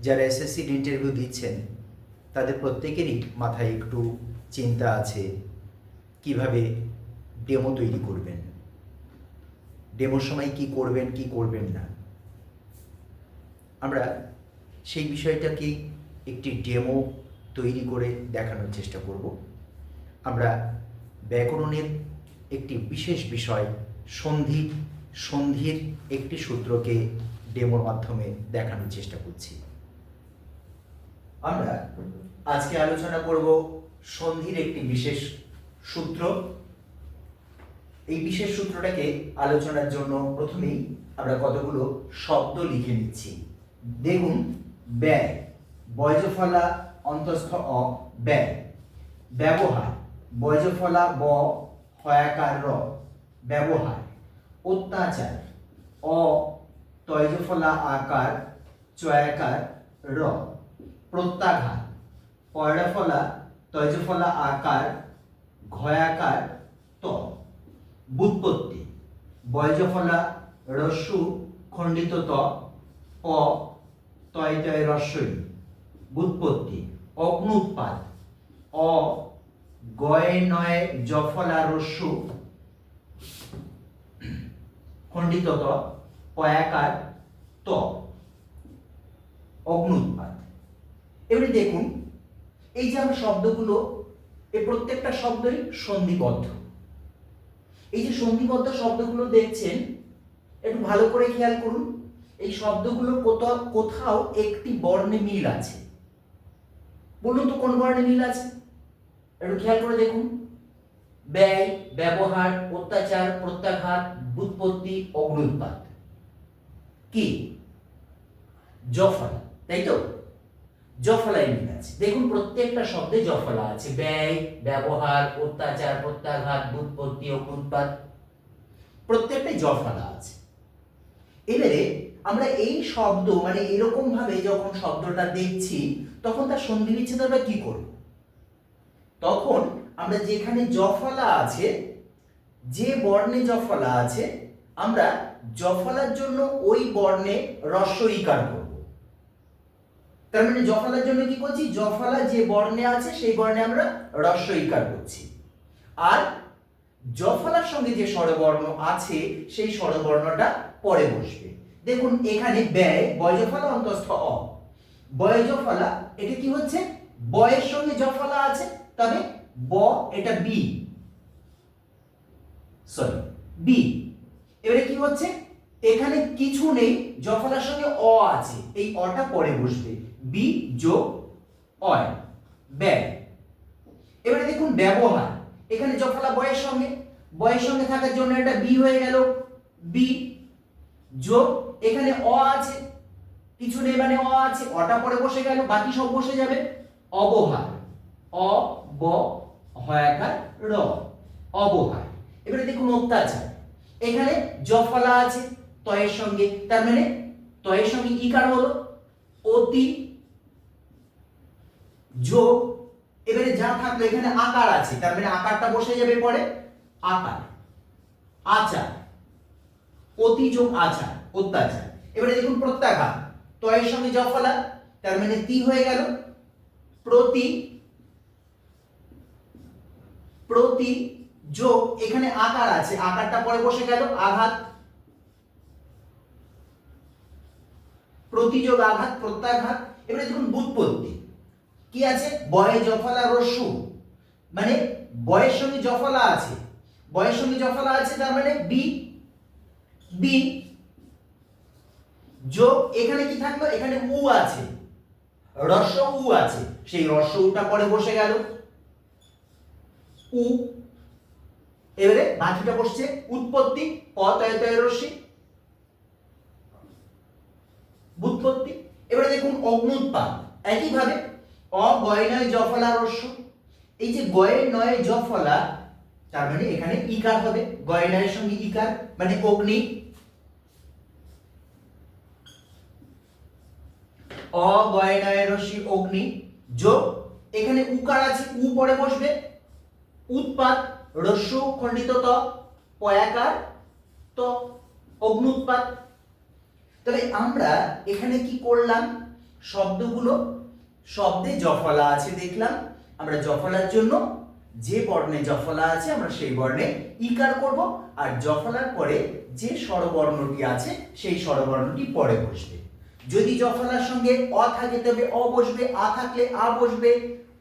যারা SSC interview দিচ্ছেন, তাদের প্রত্যেকেরই মাথায় একটু চিন্তা আছে, কীভাবে ডেমো তৈরি করবেন? ডেমোর সময় কি করবেন কি করবেন না? আমরা সেই বিষয়টাকে একটি ডেমো তৈরি করে দেখানোর চেষ্টা করব। আমরা ব্যাকরণের একটি বিশেষ বিষয়, সন্ধি, সন্ধির একটি সূত্রকে ডেমোর মাধ্যমে দেখানোর চেষ্টা করছি। আমরা আজকে আলোচনা করব সন্ধির একটি বিশেষ সূত্র। এই বিশেষ সূত্রটাকে আলোচনার জন্য প্রথমেই আমরা কতগুলো শব্দ লিখে নিচ্ছি। দেখুন, ব্যয় বয়জফলা অন্তস্থ অ, ব্যয়। ব্যবহার বয়জফলা ব হয়াকার র। ব্যবহার, অত্যাচার, অ তয়জফলা আকার, চয়াকার, র। প্রত্যাঘাত। পয়ড়াফলা তয়জফলা আকার, ঘয়াকার, ত। বুৎপত্তি বয়জফলা রস্যু, খণ্ডিত ত। প তয় তয় রস্যই। বুৎপত্তি অগ্নুৎপাদ অ গয়ে নয় জফলা রস্যু। খণ্ডিত ত, পয়াকার, ত। অগ্নুৎপাদ এবারে দেখুন, এই যে আমরা শব্দগুলো এই প্রত্যেকটা শব্দই সন্ধিবদ্ধ। এই যে সন্ধিবদ্ধ শব্দগুলো দেখছেন, একটু ভালো করে খেয়াল করুন, এই শব্দগুলো কোথাও কোথাও একটি বর্ণে মিল আছে। বলুন তো কোন বর্ণে মিল আছে? একটু খেয়াল করে দেখুন। ব্যয়, ব্যবহার, অত্যাচার, প্রত্যাঘাত বুৎপত্তি অগ্নুৎপাত কি? জফলা তাই তো? জফলায় মিল আছে। দেখুন, প্রত্যেকটা শব্দে জফলা আছে। ব্যয়, ব্যবহার, অত্যাচার, প্রত্যাঘাত বুৎপত্তি অগ্নুৎপাত প্রত্যেকটাই জফলা আছে। এবারে আমরা এই শব্দ মানে এরকম ভাবে যখন শব্দটা দেখছি, তখন তার সন্ধি বিচ্ছেদ আমরা কি করব? তখন আমরা যেখানে জফলা আছে, যে বর্ণে জফলা আছে, আমরা জফলার জন্য ওই বর্ণে রস্য ইকার করব। তার মানে জফলার জন্য কি করছি? জফলা যে বর্ণে আছে, সেই বর্ণে আমরা রস্য ইকার করছি। আর জফলার সঙ্গে যে স্বরবর্ণ আছে, সেই স্বরবর্ণটা পরে বসবে। দেখুন, এখানে ব্যয় বয়জফলা অন্তস্থ অ। বয়জফলা এটা কি হচ্ছে? বয়ের সঙ্গে জফলা আছে, তবে ব, এটা বি। Sorry B. এবারে কি হচ্ছে? এখানে কিছু নেই, জফলার সঙ্গে অ আছে, এই অটা পরে বসবে। বি যোগ অয় ব্যয়। এবারে দেখুন ব্যবহার। এখানে জফলা বয়ের সঙ্গে। বয়ের সঙ্গে থাকার জন্য এটা বি হয়ে গেল। বি যোগ এখানে অ আছে। কিছু নেই মানে অ আছে। অটা পরে বসে গেল। বাকি সব বসে যাবে। অবহার। অ, ব, হয়াকার, র। অবহার। এবারে দেখুন অত্যাচার। এখানে জফলা আছে, তয়ের সঙ্গে। তার মানে তয়ের সঙ্গে ইকার হলো? অতি যোগ, এবারে যা থাকল এখানে আকার আছে, তার মানে আকারটা বসে যাবে পরে? আকার। আচার। অতি যোগ আচার, অত্যাচার। এবারে দেখুন প্রত্যাঘাত। তয়ের সঙ্গে জফলা তার মানে তি হয়ে গেল। প্রতি প্রতি যোগ, এখানে আকার আছে, আকারটা পরে বসে গেল, আঘাত। প্রতিযোগ আঘাত, প্রত্যাঘাত। এবারে দেখুন বুৎপত্তি। কি আছে? বয়ে জফলা রস্যু মানে বয়ের সঙ্গে জফলা আছে। বয়ের সঙ্গে জফলা আছে তার মানে বি বি যোগ এখানে কি থাকল? এখানে উ আছে। রস্য উ আছে। সেই রস্য উটা পরে বসে গেল। উ। এবারে বাকিটা বসছে উৎপত্তি প তয় তয় রশ্মি। বুৎপত্তি এবারে দেখুন অগ্নুৎপাদ একইভাবে অ গয় নয় জফলা রস্য। এই যে গয়ের নয় জফলা, তার মানে এখানে ইকার হবে। গয় নয়ের সঙ্গে ইকার মানে অগ্নি। অ গয় নয় রশ্মি অগ্নি যোগ এখানে উকার আছে, উ পরে বসবে। উৎপাদ রস্য খণ্ডিত ত, পয়াকার তো অগ্নুৎপাদ তবে আমরা এখানে কি করলাম? শব্দগুলো শব্দে জফলা আছে দেখলাম। আমরা জফলার জন্য যে বর্ণে জফলা আছে, আমরা সেই বর্ণে ইকার করব। আর জফলার পরে যে স্বরবর্ণটি আছে, সেই স্বরবর্ণটি পরে বসবে। যদি জফলার সঙ্গে অ থাকে, তবে অ বসবে, আ থাকলে আ বসবে,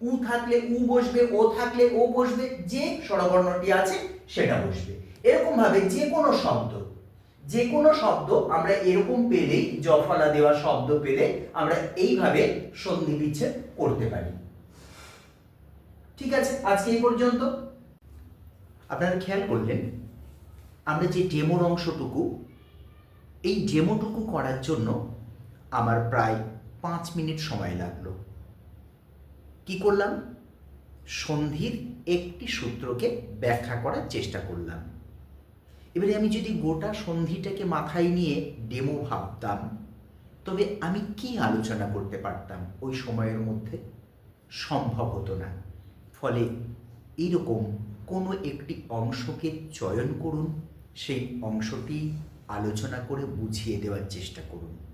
উ থাকলে উ বসবে, ও থাকলে ও বসবে, যে স্বরবর্ণটি আছে, সেটা বসবে। এরকম ভাবে যে কোনো শব্দ যে কোনো শব্দ আমরা এরকম পেলেই জফলা দেওয়া শব্দ পেলে আমরা এইভাবে সন্ধি বিচ্ছেদ করতে পারি। ঠিক আছে, আজকে এই পর্যন্ত। আপনারা খেয়াল করলেন, আমরা যে ডেমোর অংশটুকু, এই ডেমোটুকু করার জন্য আমার প্রায় পাঁচ মিনিট সময় লাগল। কি করলাম? সন্ধির একটি সূত্রকে ব্যাখ্যা করার চেষ্টা করলাম। এবারে আমি যদি গোটা সন্ধিটাকে মাথায় নিয়ে ডেমো ভাবতাম, তবে আমি কি আলোচনা করতে পারতাম ওই সময়ের মধ্যে? সম্ভব হতো না। ফলে এরকম কোনো একটি অংশকে চয়ন করুন, সেই অংশটি আলোচনা করে বুঝিয়ে দেওয়ার চেষ্টা করুন।